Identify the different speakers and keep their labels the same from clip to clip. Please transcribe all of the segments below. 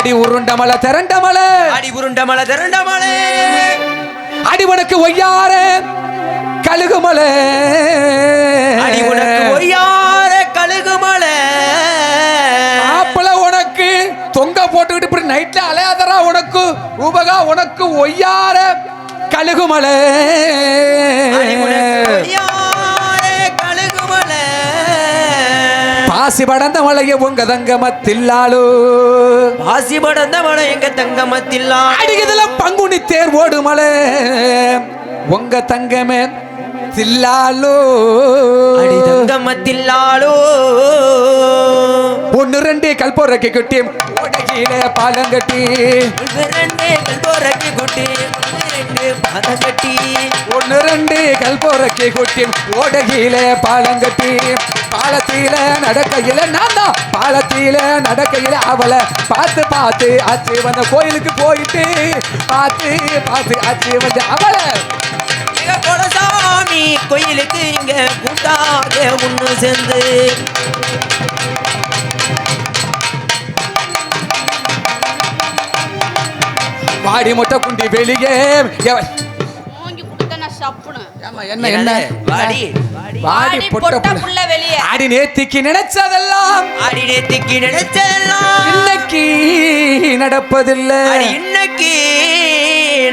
Speaker 1: அடி உருண்டமல திரண்டமல
Speaker 2: அடி உருண்டமல திரண்டமல
Speaker 1: அடி உனக்கு ஒய்யார கழுகுமல
Speaker 2: அடி உனக்கு ஒய்யார கழுகுமல
Speaker 1: ஆப்பிள உனக்கு தொங்க போட்டுக்கிட்டு இப்படி நைட்ல அலையாதரா உனக்கு. உபகா உனக்கு ஒய்யார
Speaker 2: கழுகுமலை
Speaker 1: பாசி படந்த மலைய உங்க தங்கமத்தில்லாலோ?
Speaker 2: பாசி படந்த மலை எங்க தங்கமத்தில்லா?
Speaker 1: அடிக்குதுல பங்குனி தேர் ஓடு மலை. உங்க தங்கமே தில்லாலோ
Speaker 2: அடி தங்கமத்தில்லாளோ
Speaker 1: ஒன்னு ரெண்டு கல்போரைக்கு கட்டி.
Speaker 2: ரெண்டு கல்போரக்கு குட்டி ரெண்டு பாதம் கட்டி.
Speaker 1: ஒன்னு ரெண்டு கல்போரைக்கு கொட்டி ஓடகில பாலங்கட்டி பாலத்தில நடக்கையில நான் தான். பாலத்தில நடக்கையில அவளை பார்த்து பார்த்து ஆச்சு வந்த கோயிலுக்கு போயிட்டு பார்த்து பார்த்து ஆச்சு வந்த அவளை.
Speaker 2: பழனி கோயிலுக்கு இங்க கூட்டாக ஒன்று சேர்ந்து.
Speaker 1: வாடி மொட்டை குண்டி வெளியே.
Speaker 3: ஆடி
Speaker 1: நேத்திக்கு நினைச்சதெல்லாம்
Speaker 2: ஆடி நேத்திக்கு நினைச்சதெல்லாம்
Speaker 1: இன்னைக்கு நடப்பதில்லை.
Speaker 2: இன்னைக்கு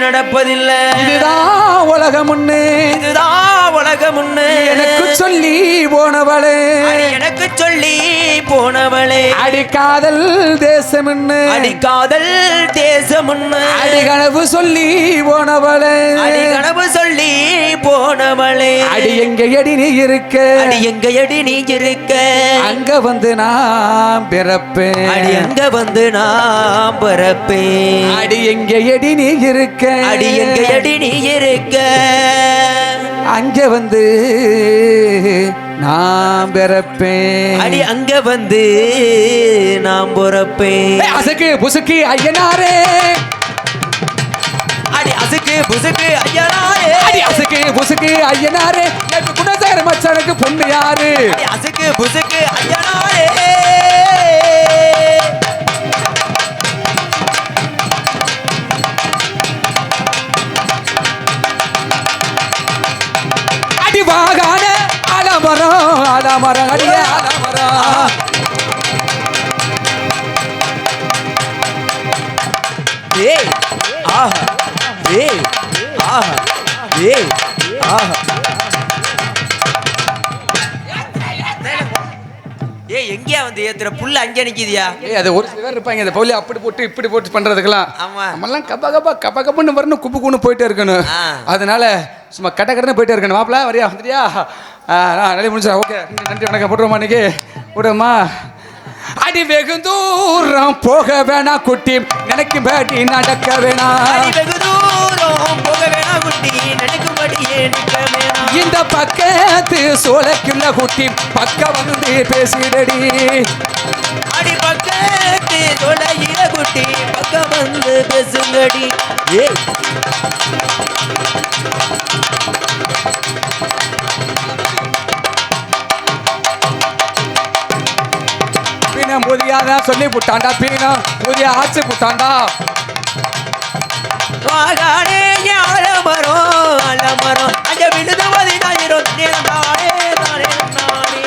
Speaker 2: நடப்பதில்லை.
Speaker 1: இதுதான் உலகம் ஒண்ணு
Speaker 2: இதுதான் உலகம் முன்னு
Speaker 1: எனக்கு சொல்லி போனவளே.
Speaker 2: எனக்கு சொல்லி போனவளே.
Speaker 1: அடி காதல் தேசம்
Speaker 2: அடி காதல் தேசம் முன்னு
Speaker 1: அடி கனவு சொல்லி போனவளே.
Speaker 2: அடி கனவு சொல்லி போனவளே.
Speaker 1: அடி எங்க எடி நீ இருக்க?
Speaker 2: அடி எங்க அடி நீ இருக்க?
Speaker 1: அங்க வந்து நான் பிறப்பேன்.
Speaker 2: அடி அங்க வந்து நான் பிறப்பேன்.
Speaker 1: அடி எங்க எடி நீ இருக்க?
Speaker 2: அடி எங்க அடி நீ இருக்க?
Speaker 1: அங்க வந்து நான் பிறப்பேன்.
Speaker 2: அடி அங்க வந்து நான் பிறப்பேன்.
Speaker 1: அசக்கு புசுக்கு ஐயனாரே.
Speaker 2: அடி அசுக்கு புசுக்கு ஐயனாரே.
Speaker 1: அடி அசக்கு புசுக்கு ஐயனாரே. எனக்கு குணசேகர மச்சானுக்கு பொண்ணு யாரு?
Speaker 2: அசுக்கு புசுக்கு ஐயனாரே.
Speaker 1: ஆலமரம் அடிய ஆலமரம்
Speaker 2: ஏய் ஆஹா ஏய் ஆஹா ஏய் ஆஹா. ஏய் எங்கேயா வந்து ஏத்துற? புல்ல அங்கே நிக்குதியா?
Speaker 1: ஏய் அது ஒரு சில பேர் இருப்பாங்க. இந்த பவுலி அப்படி போட்டு இப்படி போட்டு பண்றதுக்கெல்லாம்.
Speaker 2: ஆமா.
Speaker 1: நம்மலாம் கப்பா கப்பா கப்பா கப்பன்னு வரணும் குப்பு குன்னு போயிட்டே இருக்கணும். அதனால சும்மா கட்ட கடன்னு போயிட்டே இருக்கணும். மாப்பிள வரியா? வந்துட்டியா? நிறைய முடிச்சா ஓகே. நன்றி வணக்கம். போட்டுருமா இன்னைக்கு? விடுமா அடி வெகு தூரம் போக வேணாம் குட்டி. நினைக்கும் பேட்டி நடக்க வேணாம்
Speaker 2: வெகு தூரம் போக வேணாம் குட்டி. நினைக்கும்படியே
Speaker 1: இந்த பக்கத்து சோலைக்குள்ள குட்டி பக்கம் வந்து பேசிடடி.
Speaker 2: அடி பக்கத்து தொலைகிற குட்டி பக்கம் வந்து பேசுங்கடி. ஏய்.
Speaker 1: புதியாதான் சொல்லி புட்டாண்டா பீனம் புதிய ஆச்சு புட்டாண்டா.
Speaker 2: வாகானே யார மரம் அல மரம் அங்க விழுது பதினாயிரம் தானே தானே நானே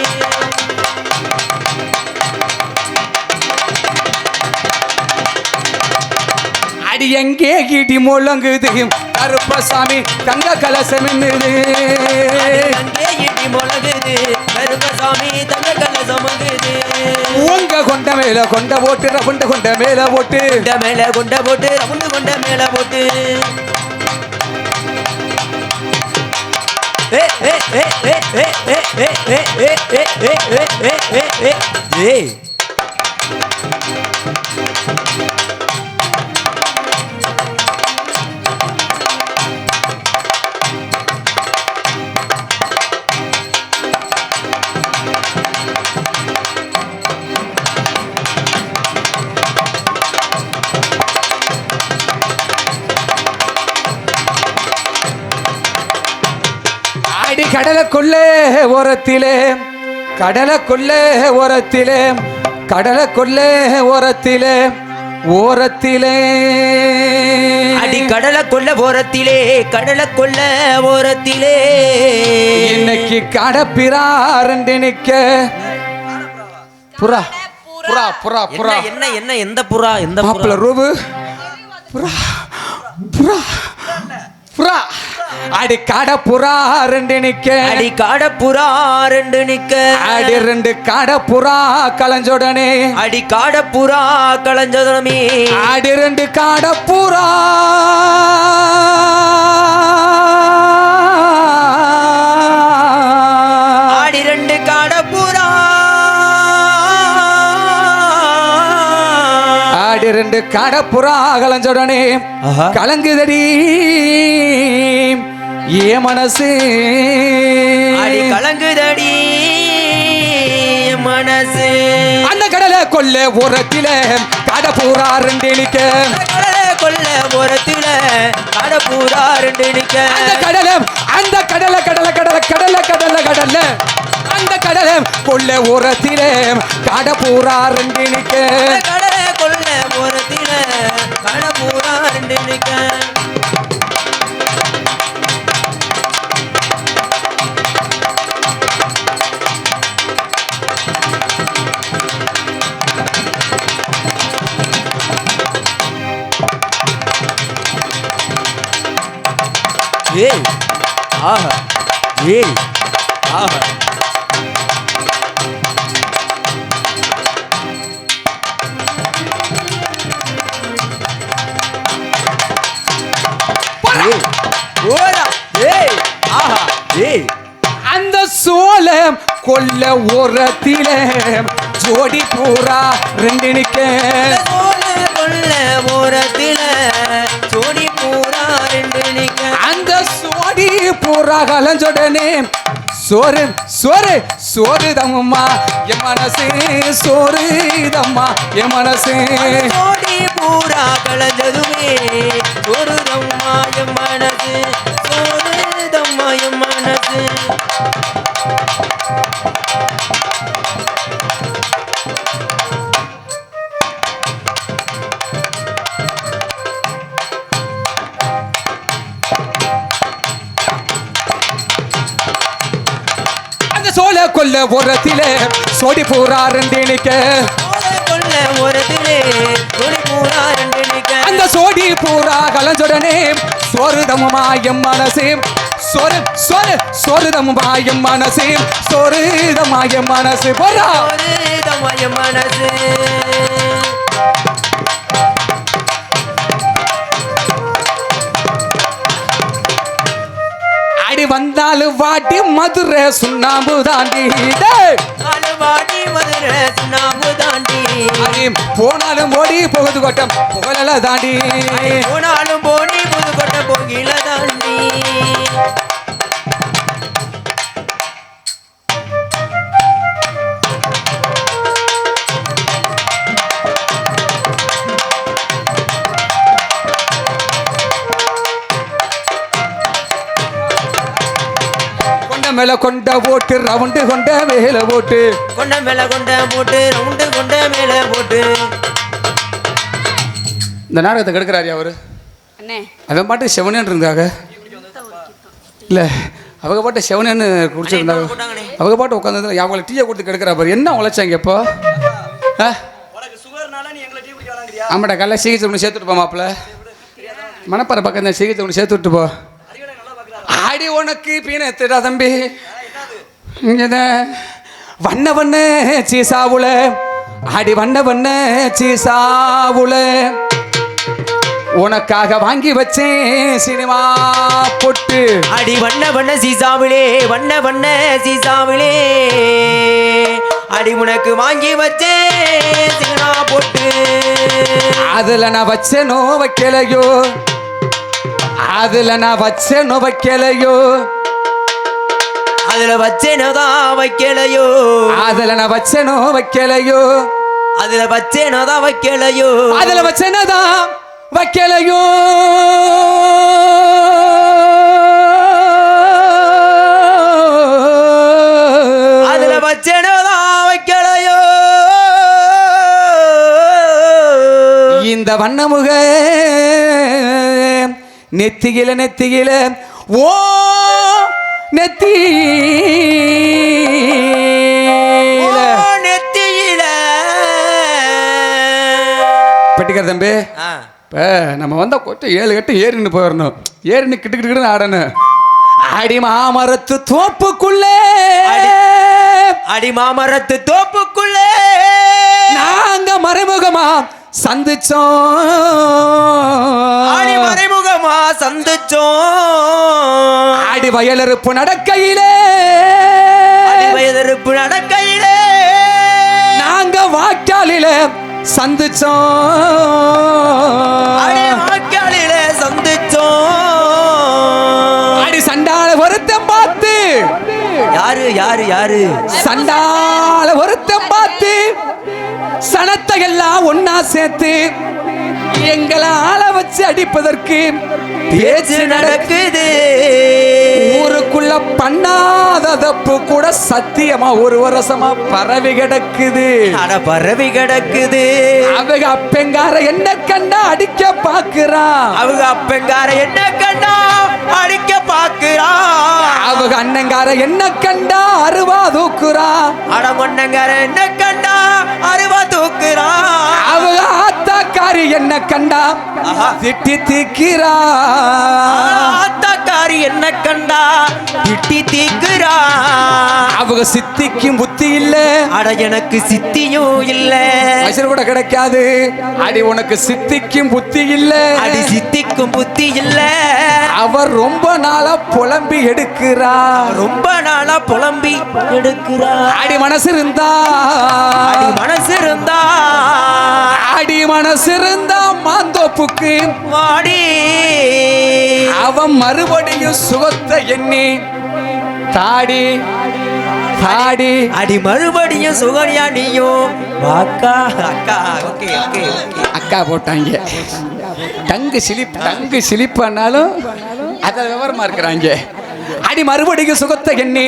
Speaker 1: அடி எங்கே கீட்டி முழங்குது? கருப்பசாமி தங்க கலசம் என்னது?
Speaker 2: அங்கே இடி முழகுது கருப்பசாமி தங்க கல்ல சமங்குது
Speaker 1: உங்க கொண்ட மேல கொண்ட போட்டு ரவுண்ட கொண்ட மேல போட்டு
Speaker 2: கொண்ட மேல கொண்ட போட்டு ரவுண்டு கொண்ட மேல போட்டு ஏ ஏ ஏ ஏ ஏ ஏ ஏ ஏ ஏ ஏ ஏ ஏ ஏ ஏ ஏ
Speaker 1: கடலுக்குள்ளே ஓரத்திலே கடலுக்குள்ளே ஓரத்திலே கடலுக்குள்ளே ஓரத்திலே ஓரத்திலே.
Speaker 2: அடி கடலை கொள்ள ஓரத்திலே கடலை கொள்ள ஓரத்திலே.
Speaker 1: இன்னைக்கு கடப்பிறாருண்டு நிக்க புறா புறா புறா புறா.
Speaker 2: என்ன என்ன எந்த புறா எந்த
Speaker 1: மாப்பிள்ள ரூபு. புறா புறா புறா. அடி கடை புறா ரெண்டு நிக்க.
Speaker 2: அடி காட புறா ரெண்டு நிக்க.
Speaker 1: அடி ரெண்டு கடை புறா கலைஞ்சோடனே.
Speaker 2: அடி காட புறா களைஞ்சதுமே
Speaker 1: அடி ரெண்டு கடை புறா
Speaker 2: ஆடி ரெண்டு கடை புறா
Speaker 1: கலைஞ்சோடனே. கலங்குதடி. ஏ மனசு.
Speaker 2: கலங்குதடி மனசு.
Speaker 1: அந்த கடலை கொல்ல உரத்தில கடை பூரா ரெண்டு நிக்க.
Speaker 2: கடலை கொல்ல ஓரத்தில காட புறா ரெண்டு நிக்க.
Speaker 1: அந்த கடலை அந்த கடலை கடலை கடலை கடலை கடலை கடலை. அந்த கடலை கொல்ல உரத்திலே கடை பூரா ரெண்டு
Speaker 2: கொள்ள ஒரு தின காட புறா ரெண்டு ஏய் ஆஹா ஏய் ஆஹா.
Speaker 1: கொல்ல உரத்திலே ஜோடி பூரா ரெண்டு நிக்க
Speaker 2: கொல்ல ஓரத்தில சோடி பூரா ரெண்டு நிக்க
Speaker 1: அந்த சோடி பூரா கலஞ்சோடனே சோறு சோறு சோறு தம்மா என் மனசு சோறு தம்மா என் மனசு.
Speaker 2: சோடி பூரா கலஞ்சதுமே ஒரு தம்மாய மனசு சோறு தம்மாய மனசு.
Speaker 1: கொல்ல உரத்திலே சோடி பூரா ரெண்டு நிக்க
Speaker 2: போல கொல்ல ஓரத்திலே சோடி பூரா ரெண்டு நிக்க
Speaker 1: அந்த சோடி பூரா கலஞ்சோடனே சோறு தம்மா என் மனசு. சோறு சோறு சோறு தம்மா என் மனசு சோறு தம்மா என் மனசு
Speaker 2: தம்மாய மனசு.
Speaker 1: வந்தாலும் வாட்டி மதுரை சுண்ணாம்பு தாண்டி. டேய்.
Speaker 2: நாலு வாடி மதுரை சுண்ணாம்பு தாண்டி.
Speaker 1: போனாலும் ஓடி போகுது கொட்டம் புகழல தாண்டி.
Speaker 2: போனாலும் போனி புதுக்கோட்டை போகில தாண்டி.
Speaker 1: மேல கொண்ட ஓட்டு ரவுண்டு கொண்ட மேல ஓட்டு
Speaker 2: கொண்ட மேல கொண்ட போட்டு ரவுண்டு கொண்ட மேல போட்டு.
Speaker 1: இந்த நாடகத்தை கெடுக்கிறாரு அவரு
Speaker 3: அண்ணே.
Speaker 1: அவன் பாட்டு செவனேன்னு இருந்தாங்க. இல்ல அவங்க பாட்டு செவனேன்னு குடிச்சிருந்தாங்க. அவங்க பாட்டு உட்காந்து அவங்களை டீயை கொடுத்து கெடுக்கிறா பாரு. என்ன உழைச்சாங்க இப்போ? ஆ? ஆமாடா காலைல சிகிச்சை ஒன்று சேர்த்துட்டு போ மாப்பிள்ள மணப்பாறை பக்கம் தான் சிகிச்சை ஒன்று சேர்த்து விட்டு போ. ஆடி உனக்கு பீன எத்துடா தம்பி. வண்ண வண்ண சீசாவுல ஆடி வண்ண வண்ண சீசாவுல. உனக்காக வாங்கி வச்சேன் சினிமா பொட்டு.
Speaker 2: அடி வண்ண வண்ண சீசாவிலே வண்ண வண்ண சீசாவிலே. அடி உனக்கு வாங்கி வச்சே சிங்கனா போட்டு.
Speaker 1: அதுல நான் வச்சேனோ வைக்கலையோ? அதுல நான் வச்சேனோ வைக்கலையோ?
Speaker 2: அதுல வச்சேனதான் வைக்கலையோ?
Speaker 1: அதுல நான் வச்சேனோ வைக்கலையோ?
Speaker 2: அதுல வச்சேனதான் வைக்கலையோ?
Speaker 1: அதுல வச்சேனதான் வைக்கலையோ?
Speaker 2: அதுல வச்சேனதான் வைக்கலையோ?
Speaker 1: இந்த வண்ணமுக நெத்தியில நெத்தியில ஓ நெத்தியில
Speaker 2: ஓ, நெத்தியில.
Speaker 1: பெட்டிக்கிற தம்பி இப்போ நம்ம வந்த கொட்டை ஏழு கட்டு ஏறின்னு போயிடணும். ஏறின்னு கிட்டு கிட்டு ஆடணும். அடி மாமரத்து தோப்புக்குள்ளே.
Speaker 2: அடி மாமரத்து தோப்புக்குள்ளே.
Speaker 1: நாங்க மறைமுகமா சந்திச்சோம்.
Speaker 2: மறைமுகமா சந்திச்சோம்.
Speaker 1: அடி வயலறுப்பு நடக்கையிலே.
Speaker 2: அடி வயதறுப்பு நடக்கையிலே.
Speaker 1: நாங்க வாய்க்காலில சந்திச்சோம்.
Speaker 2: அடி வாய்க்காலிலே சந்திச்சோம்.
Speaker 1: அடி சண்டால ஒருத்தன் பார்த்து.
Speaker 2: யாரு யாரு யாரு?
Speaker 1: சண்டால ஒருத்தன் பார்த்து. சனத்தை எல்லாம் ஒன்னா சேர்த்து எங்களை ஆள வச்சு அடிப்பதற்கு
Speaker 2: பேச்சு நடக்குது.
Speaker 1: ஊருக்குள்ள பண்ணாத தப்பு கூட சத்தியமா ஒரு வருஷமா பரவி கிடக்குது.
Speaker 2: அட பரவி கிடக்குது.
Speaker 1: அவங்க அப்பெங்கார என்ன கண்டா அடிக்க பாக்குறான்
Speaker 2: அவங்க அப்பங்கார என்ன கண்டா அடிக்க பாக்குறான்
Speaker 1: அவங்க அண்ணங்கார என்ன கண்டா அருவா தூக்குறான்
Speaker 2: அட மண்ணங்கார என்ன கண்டா அருவா தூக்குறான்
Speaker 1: அவங்க ஆத்தாக்காரி என்ன கண்டா. திட்டி தீக்கிறா.
Speaker 2: ஆத்தாக்காரி என்ன கண்டா? திட்டி தீக்குறா.
Speaker 1: அவங்க சித்திக்கும் புத்தி இல்ல.
Speaker 2: அட எனக்கு சித்தியும் இல்ல.
Speaker 1: அசல் கூட கிடைக்காது. அடி உனக்கு சித்திக்கும் புத்தி இல்ல.
Speaker 2: அடி சித்திக்கும் புத்தி இல்ல.
Speaker 1: அவர் ரொம்ப நாளா புலம்பி எடுக்கிறா
Speaker 2: ரொம்ப நாளா புலம்பி எடுக்கிறா
Speaker 1: அடி மனசு இருந்தா
Speaker 2: மனசு இருந்தா
Speaker 1: அடி மனசு இருந்தா மாந்தோப்புக்கு.
Speaker 2: வாடி.
Speaker 1: அவன் மறுபடியும் சுகத்தை எண்ணி தாடி தாடி.
Speaker 2: அடி மறுபடியும் சுகன்யா நீயும் அக்கா அக்கா ஓகே ஓகே
Speaker 1: அக்கா போட்டாங்க. டங்கு சிலிப் டங்கு சிலிப்பானாலும் அதில் விவரமா இருக்கிறாங்க. அடி மறுபடியும் சுகத்தை எண்ணி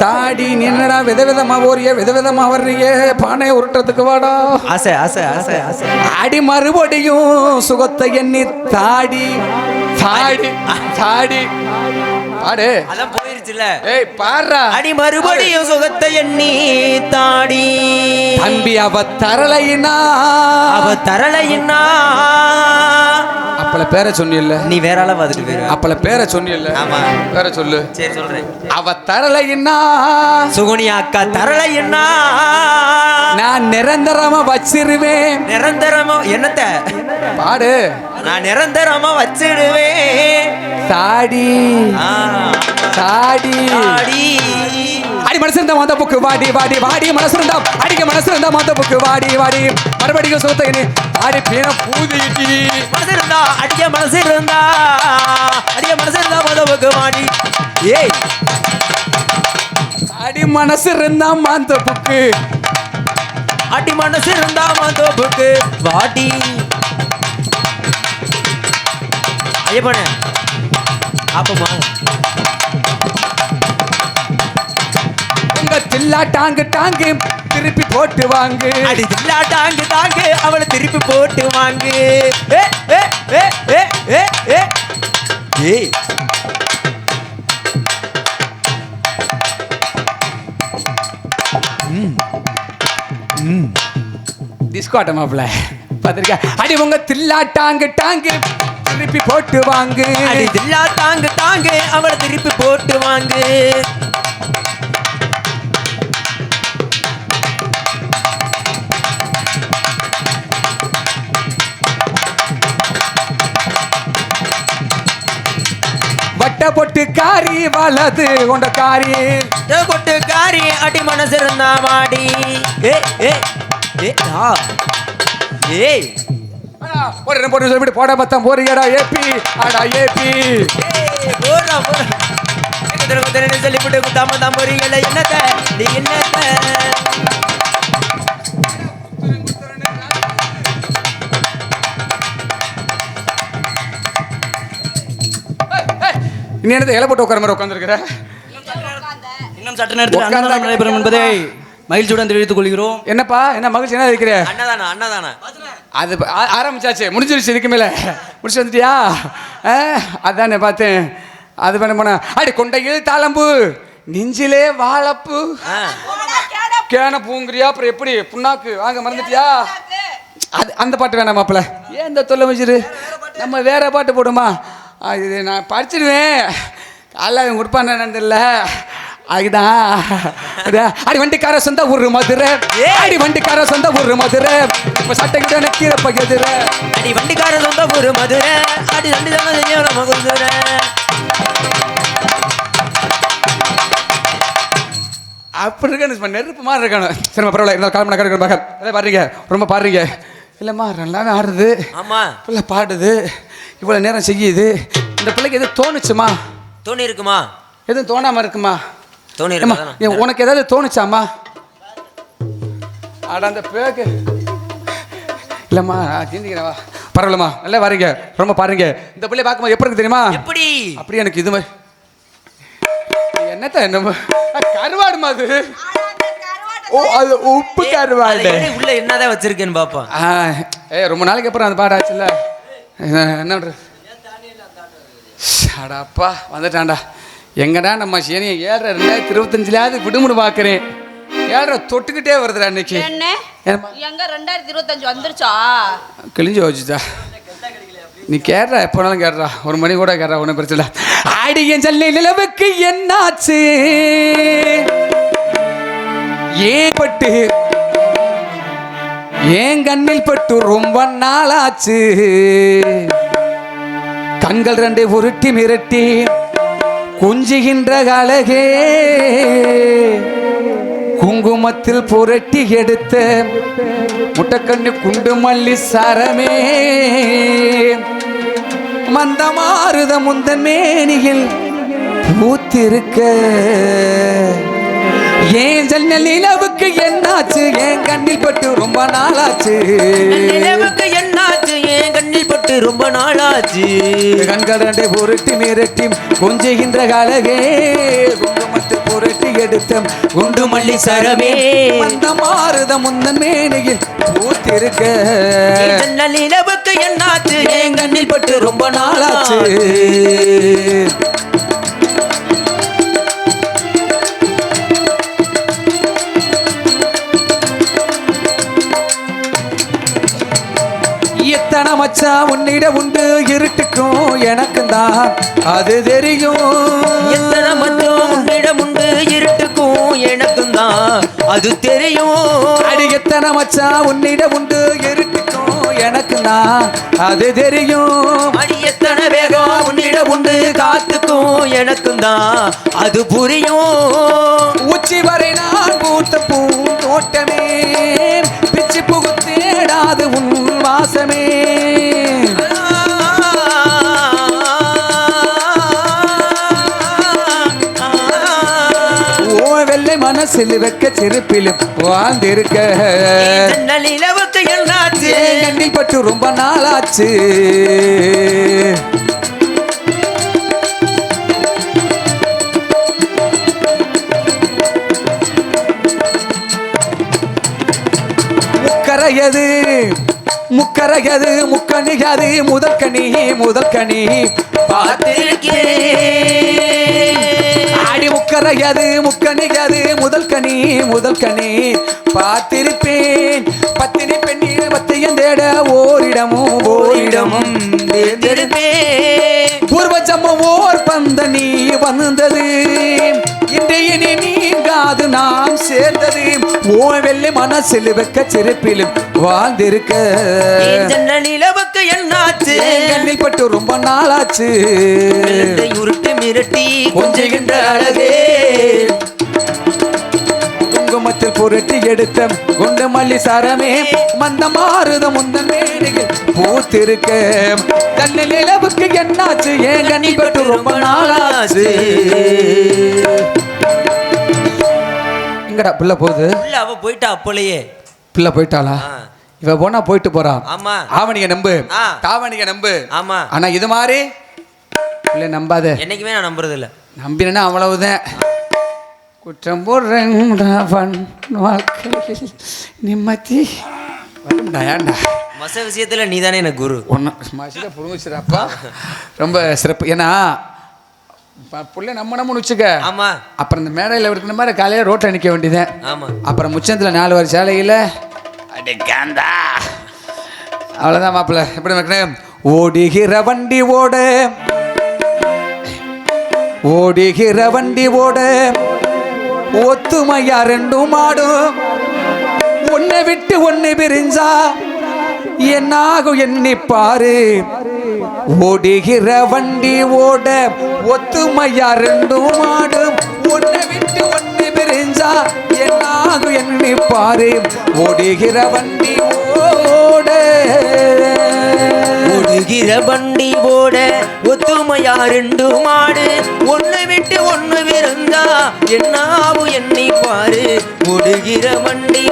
Speaker 1: தாடி நின்னடா விதவிதமா ஓரிய விதவிதமா வர்றியே பானை உருட்டுறதுக்கு வாடா.
Speaker 2: ஆசை ஆசை ஆசை ஆசை.
Speaker 1: அடி மறுபடியும் சுகத்தை எண்ணி தாடி தாடி தாடி. பாடு.
Speaker 2: அதான் போயிருச்சுல
Speaker 1: ஏய் பாடுறா.
Speaker 2: அடி மறுபடியும் சுகத்தை எண்ணி தாடி.
Speaker 1: தம்பி அவ தரலைனா
Speaker 2: அவ தரலைன்னா
Speaker 1: அப்பள பேரை சொன்னில்ல?
Speaker 2: நீ வேற ஆளா பாத்துட்டு போயிரு
Speaker 1: அப்பள பேரை சொன்னில்ல?
Speaker 2: ஆமா.
Speaker 1: பேரை சொல்லு.
Speaker 2: சரி சொல்றேன்.
Speaker 1: அவ தரலைன்னா
Speaker 2: சுகுனி அக்கா தரலைன்னா
Speaker 1: நான் நிரந்தரமா வச்சிருவேன்.
Speaker 2: நிரந்தரமா என்னத்த?
Speaker 1: பாடு.
Speaker 2: நான் நிரந்தரமா வச்சிடுவேன்.
Speaker 1: தாடி. தாடி.
Speaker 2: தாடி.
Speaker 1: அடி மனசு இருந்தா மாத்த புக்கு வாடி வாடி வாடி. மனசு இருந்தா அடிக்க மனசு இருந்தா மாத்த புக்கு வாடி வாடி. மறுபடியும் எண்ணி ஆடி பீன பூதிட்டி
Speaker 2: மனசு இருந்தா அடிக்க மனசு இருந்தா அடிக்க மனசு இருந்தா மதவுக்கு மாடி ஏய்.
Speaker 1: அடி மனசு இருந்தா மாந்த புக்கு
Speaker 2: அடி மனசு இருந்தா மதவுக்கு வாடி. ஐயப்பன ஆப்பமா
Speaker 1: தில்லா டாங்கு டாங்கு திருப்பி போட்டு வாங்கு.
Speaker 2: அடி தில்லா டாங்கு தாங்கு அவளை திருப்பி போட்டு வாங்கு. ஏ ஏ ஏ ஏ ஏ ஏ. ஏய்.
Speaker 1: டிஸ்கோ ஆட்ட மாப்பிள பார்த்திருக்கா அடி உங்க தில்லா டாங்கு டாங்கு திருப்பி போட்டு வாங்கு.
Speaker 2: அடி தில்லா தாங்கு தாங்கு அவளை திருப்பி போட்டு வாங்கு.
Speaker 1: வட்ட பொட்டு காரி வலது கொண்ட காரி
Speaker 2: ஏ கொட்டு காரி அடி மனசு இருந்தா வாடி ஏ ஏ ஏ ஆ
Speaker 1: ஒரு ரெண்டு போட்டு சொல்லிட்டு போட பத்தம் போறியடா ஏபி அடா ஏபி.
Speaker 2: குதிரை, குதிரைன்னு சொல்லிப்புட்டு குத்தாம தான் போறீங்கல்ல, என்னத்த? நீ என்னத்த?
Speaker 1: நீ என்னது இலை போட்டு உட்கார மாதிரி உட்காந்துருக்கிற
Speaker 4: இன்னும் சட்ட நேரத்தில் அன்னதானம் நடைபெறும் என்பதை மகிழ்ச்சியுடன் தெரிவித்துக் கொள்கிறோம்.
Speaker 1: என்னப்பா என்ன மகிழ்ச்சி என்ன இருக்கிற?
Speaker 2: அன்னதானம், அன்னதானம்.
Speaker 1: அது ஆரம்பிச்சாச்சு முடிஞ்சிருச்சு இதுக்கு மேலே. முடிச்சு வந்துட்டியா? அதானே பார்த்தேன். அது பண்ண போன அடி கொண்டையில் தாளம்பு நெஞ்சிலே வாழப்பு. கேன பூங்குறியா அப்புறம் எப்படி? புண்ணாக்கு. வாங்க மறந்துட்டியா? அது அந்த பாட்டு வேணாம் மாப்பிள்ள. ஏன் இந்த தொல்லை வச்சிரு நம்ம வேற பாட்டு போடுமா? இது நான் படிச்சிடுவேன் காலைல அவன் கொடுப்பான்னு தெரியல. அதுதான். அடி வண்டிக்கார சொந்த ஊரு மதுரை. அடி வண்டிக்கார சொந்த ஊரு மதுரை. இப்போ சட்டை கிட்ட நக்கீர பகிர்ந்துற
Speaker 2: அடி வண்டிக்கார சொந்த ஊரு மதுரை. அடி ரெண்டு தானே செஞ்ச நம்ம குதிரை.
Speaker 1: அப்படி இருக்கணும் சும்மா நெருப்பு மாதிரி இருக்கணும். சரிம்மா பரவாயில்ல இருந்தாலும் கடற்கரை பார்க்க அதை பாடுறீங்க. ரொம்ப பாடுறீங்க. இல்லைம்மா நல்லா ஆடுது.
Speaker 2: ஆமா.
Speaker 1: பிள்ளை பாடுது. இவ்வளோ நேரம் செய்யுது. இந்த பிள்ளைக்கு எதுவும் தோணுச்சுமா?
Speaker 2: தோணி இருக்குமா
Speaker 1: எதுவும் தோணாமல் இருக்குமா?
Speaker 2: தோணி இருக்குமா
Speaker 1: உனக்கு ஏதாவது தோணுச்சாம்மா? அட அந்த பேக்கு. இல்லைம்மா சிந்திக்கிறவா பரவாயில்லம்மா நல்லா வரீங்க. ரொம்ப பாருங்க. இந்த பிள்ளை பார்க்கும்போது எப்படி இருக்கு தெரியுமா?
Speaker 2: எப்படி?
Speaker 1: அப்படியே எனக்கு இது மாதிரி. என்னத்த என்ன கருவாடுமா அது. ஓ அது உப்பு கருவாடு
Speaker 2: உள்ள என்னதான் வச்சிருக்கேன்னு பாப்போம்
Speaker 1: ஆ ஏ ரொம்ப நாளைக்கு அப்புறம் அந்த பாடம் ஆச்சுல்ல? என்ன-? அடாப்பா வந்துட்டான்டா. எங்கடா நம்ம சனியை ஏழரை ரெண்டாயிரத்தி இருபத்தஞ்சிலாவது விடுமுடு பார்க்குறேன். ஏழரை தொட்டுக்கிட்டே வருதுடா இன்னைக்கு.
Speaker 3: என்ன? எங்க ரெண்டாயிரத்தி இருபத்தஞ்சு வந்துருச்சா?
Speaker 1: கிழிஞ்சு வச்சுச்சா நீ கேடுறா எப்போனாலும் கேடுறா. ஒரு மணி கூட கேடுறா ஒன்றும் பிரச்சனை இல்லை. ஆடிய ஜல்லி நிலவுக்கு என்னாச்சு? ஏன் பட்டு ஏன் கண்ணில் பட்டு ரொம்ப நாளாச்சு கண்கள் ரெண்டு உருட்டி மிரட்டி குஞ்சுகின்ற அழகே. குங்குமத்தில் புரட்டி எடுத்த முட்டக்கண்ணு குண்டு மல்லி சரமே. மந்தமாறுத முந்த மேனியில் பூத்திருக்க. ஏன் ஜன்னல் நிலவுக்கு என்னாச்சு? ஏன் கண்ணில் பட்டு ரொம்ப நாளாச்சு?
Speaker 2: நிலவுக்கு என்னாச்சு? ஏன் கண்ணில் பட்டு ரொம்ப நாளாச்சு?
Speaker 1: கண்கள் ரெண்டை புரட்டி மிரட்டி கொஞ்சுகின்ற அழகே குங்குமத்தில் புரட்டி எடுத்த குண்டு மல்லி சரமே. அந்த மாறுத முந்தன் மேனையில் பூத்திருக்க.
Speaker 2: ஜன்னல் நிலவுக்கு என்னாச்சு? ஏன் கண்ணில் பட்டு ரொம்ப
Speaker 1: நாளாச்சு? எத்தனை மச்சான் உன்னிட உண்டு இருட்டுக்கும் எனக்கும் தான் அது தெரியும்.
Speaker 2: எத்தனை மட்டும் உன்னிடம் உண்டு இருட்டுக்கும் எனக்கும் தான் அது தெரியும்.
Speaker 1: அடி எத்தனை மச்சான் உன்னிட உண்டு இருட்டுக்கும் எனக்கும் தான் அது தெரியும்.
Speaker 2: அடி எத்தனை வேகம் உன்னிடம் உண்டு காத்துக்கும் எனக்கும் தான் அது புரியும்.
Speaker 1: உச்சி வரை நான் பூத்த பூந்தோட்டமே பிச்சு புகுத்தேடாது உன் வாசமே. மனசில் வைக்க சிரிப்பிலும் வாழ்ந்திருக்க
Speaker 2: நிலவுக்கு என்னாச்சு
Speaker 1: கண்ணில் பட்டு ரொம்ப நாளாச்சு? முக்கரையது முக்கரையது முக்கணியது. முதற்கணி முதற்கணி முதல்
Speaker 2: பார்த்திருக்கேன்.
Speaker 1: முக்கரையது முக்கணியது முதல் கனி முதல் கனி. பார்த்திருப்பேன் பத்தினி பெண்ணின் பத்தியம் தேட ஓரிடமும் ஓரிடமும் பூர்வஜமும் ஓர் பந்த நீ வந்தது. இன்றைய நீ நீங்காது நாம் சேர்ந்தது ஓ வெள்ளை மனசில் வெக்க சிரிப்பிலும் வாழ்ந்திருக்க.
Speaker 2: நிலவுக்கு என்னாச்சு?
Speaker 1: என் கண்ணில் பட்டு ரொம்ப நாளாச்சு.
Speaker 2: உருட்டு மிரட்டி
Speaker 1: கொஞ்சுகின்ற அழகே. குங்குமத்தில் புரட்டி எடுத்த குண்டு மல்லி சரமே மந்த மாறுத முந்தன் மேடையில் பூத்திருக்க. தன்னை நிலவுக்கு என்னாச்சு? ஏன் கண்ணில் பட்டு ரொம்ப நாளாச்சு. எங்கடா பிள்ளை போகுது?
Speaker 2: உள்ள அவ போயிட்டா அப்போலையே.
Speaker 1: பிள்ளை போயிட்டாளா. இவ போனா போயிட்டு போறான்
Speaker 2: ஆமா.
Speaker 1: ஆவணிக நம்பு. தாவணிக நம்பு.
Speaker 2: ஆமா.
Speaker 1: ஆனா இது மாதிரி பிள்ளை நம்பாத.
Speaker 2: என்னைக்குமே நான் நம்புறது இல்ல
Speaker 1: நம்பினா அவ்வளவுதான். குற்றம் போடுறேன் நிம்மதி. ஏன்டா?
Speaker 2: மச விஷயத்துல நீ தானே எனக்கு குரு.
Speaker 1: ஒன்று மசித புரிஞ்சுச்சுடாப்பா ரொம்ப சிறப்பு. ஏன்னா புள்ள நம்ம நம்மன்னு வச்சுக்க?
Speaker 2: ஆமா.
Speaker 1: அப்புறம் இந்த மேடையில் இருக்கிற மாதிரி காலையில் ரோட்டில் நிற்க வேண்டியதேன்
Speaker 2: ஆமா.
Speaker 1: அப்புறம் முச்சந்தில் நாலு வர சாலையில். அடி காந்தா. அவ்வளோதான் மாப்பிள்ள. எப்படி இருக்கணும் ஓடுகிற வண்டி ஓட. ஓடுகிற வண்டி ஓட. ஒத்துமையா ரெண்டும் மாடும் உன்னை விட்டு ஒன்னு பிரிஞ்சா என்னாகும் எண்ணி பாரு. ஓடுகிற வண்டி ஓட ஒத்துமையா ரெண்டும் ஆடும். உன்னை விட்டு ஒன்னு பிரிஞ்சா என்னாகும் எண்ணிப்பாரு ஓடுகிற வண்டி ஓட.
Speaker 2: ஓடுகிற வண்டி ஓட ஒத்துமையா ரெண்டு மாடு ஒண்ணு விட்டு ஒண்ணு விருந்தா என்னாவும் எண்ணிப்பாரு ஓடுகிற வண்டி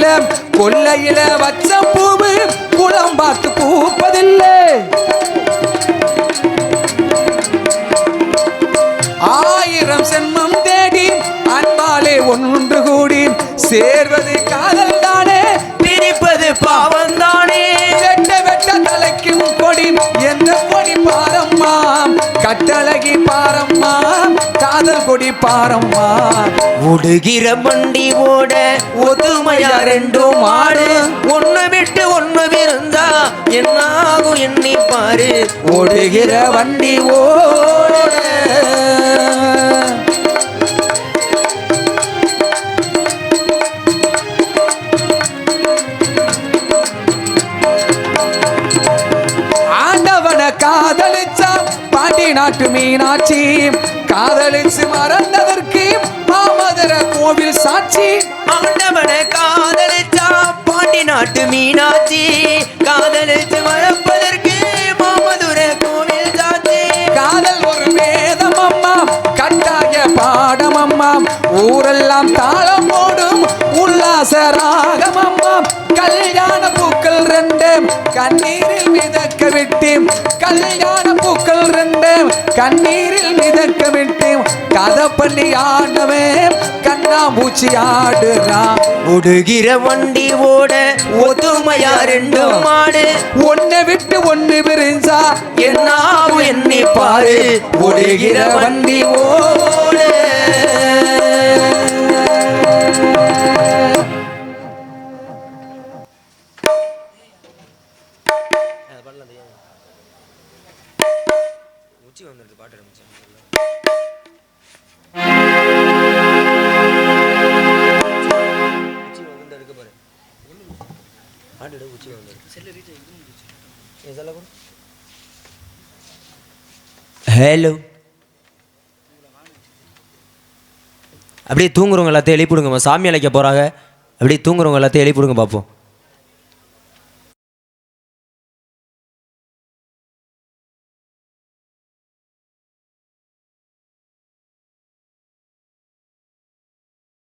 Speaker 1: காய்ப்பதில்லை கொல்லையில வச்ச பூவு குளம் பார்த்து பூப்பதில்லை. ஆயிரம் சென்மம் தேடி அன்பாலே ஒன்று கூடி சேர்வது காதல் தானே
Speaker 2: பிரிப்பது பாவந்தானே
Speaker 1: வெட்ட வெட்ட தலைக்கும் கொடி எந்த கொடி பாரம்மா? கட்டழகி பாரம்மா காதல் கொடி பாரம்மா?
Speaker 2: ஓடுகிற வண்டி ஓட ஒத்துமையா ரெண்டும் மாடு ஒண்ணு விட்டு ஒண்ணு விருந்தா என்னாகும் எண்ணி பாரு.
Speaker 1: ஓடுகிற வண்டி ஓட. காதலிச்சா பாட்டி நாட்டு மீனாட்சி. காதலிச்சு மறந்ததற்கு மாமதுர கோவில் சாட்சி.
Speaker 2: அவன் பாண்டி நாட்டு மீனாட்சி காதலிச்சு மறப்பதற்கு மாமதுர கோவில் சாட்சி
Speaker 1: காதல் ஒரு வேதம் அம்மா கட்டாய பாடம் அம்மா ஊரெல்லாம் தாளம் போடும் உல்லாச ராகம் அம்மா கல்யாண பூக்கள் ரெண்டு கண்ணீரில் மிதக்க விட்டு கல்யாண பூக்கள் ரெண்டு கண்ணீரில் மிதக்க விட்டு கதை பண்ணி ஆண்டவன் கண்ணாமூச்சி ஆடுறான்.
Speaker 2: ஓடுகிற வண்டி ஓட ஒத்துமையா ரெண்டு மாடு.
Speaker 1: ஒன்னை விட்டு ஒன்னு பிரிஞ்சா
Speaker 2: என்னாவும் எண்ணி பாரு. ஓடுகிற வண்டி ஓட ஹலோ அப்படியே தூங்குறவங்க எல்லாத்தையும் எழுப்பிடுங்கம்மா சாமி அழைக்க போகிறாங்க அப்படியே தூங்குறவங்க எல்லாத்தையும் எழுப்பிடுங்க பார்ப்போம்